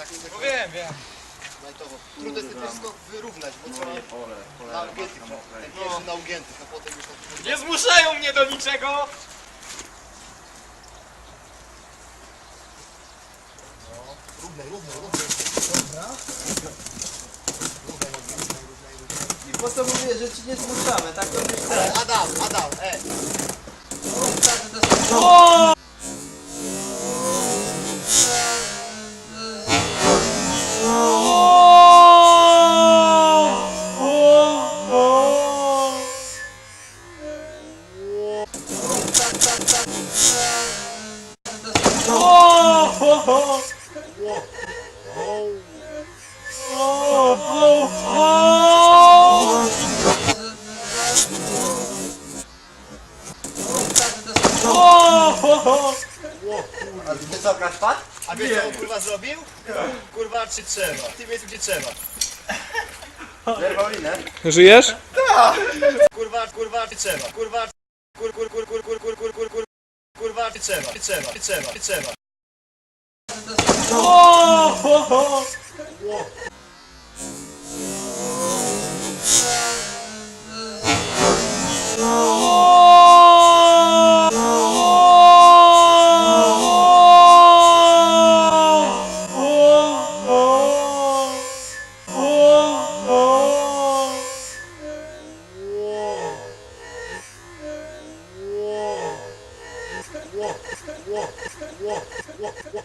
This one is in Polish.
tak? No wiem, wiem. Lightowo. Trudno jest to wszystko wyrównać, bo trzeba pole, na ugiętych, pierwszy na ugiętych, a potem już tak... Nie zmuszają mnie do niczego! Równaj, równaj, równaj. I po co mówię, że ci nie zmuszamy, tak to myślę. Adam, A ty co, Kaszpat? A wiesz co on kurwa zrobił? Kurwa, czy trzeba? W tym miejscu, gdzie trzeba. Zerwał linę. Żyjesz? Kurwa, kurwa, czy trzeba? Kurwa, kur, kur, kur, kur, kur, kur, kur, kur, kur, kurwa, czy trzeba? Czy trzeba? Czy trzeba? Czy trzeba? 우와 우와 우와 우와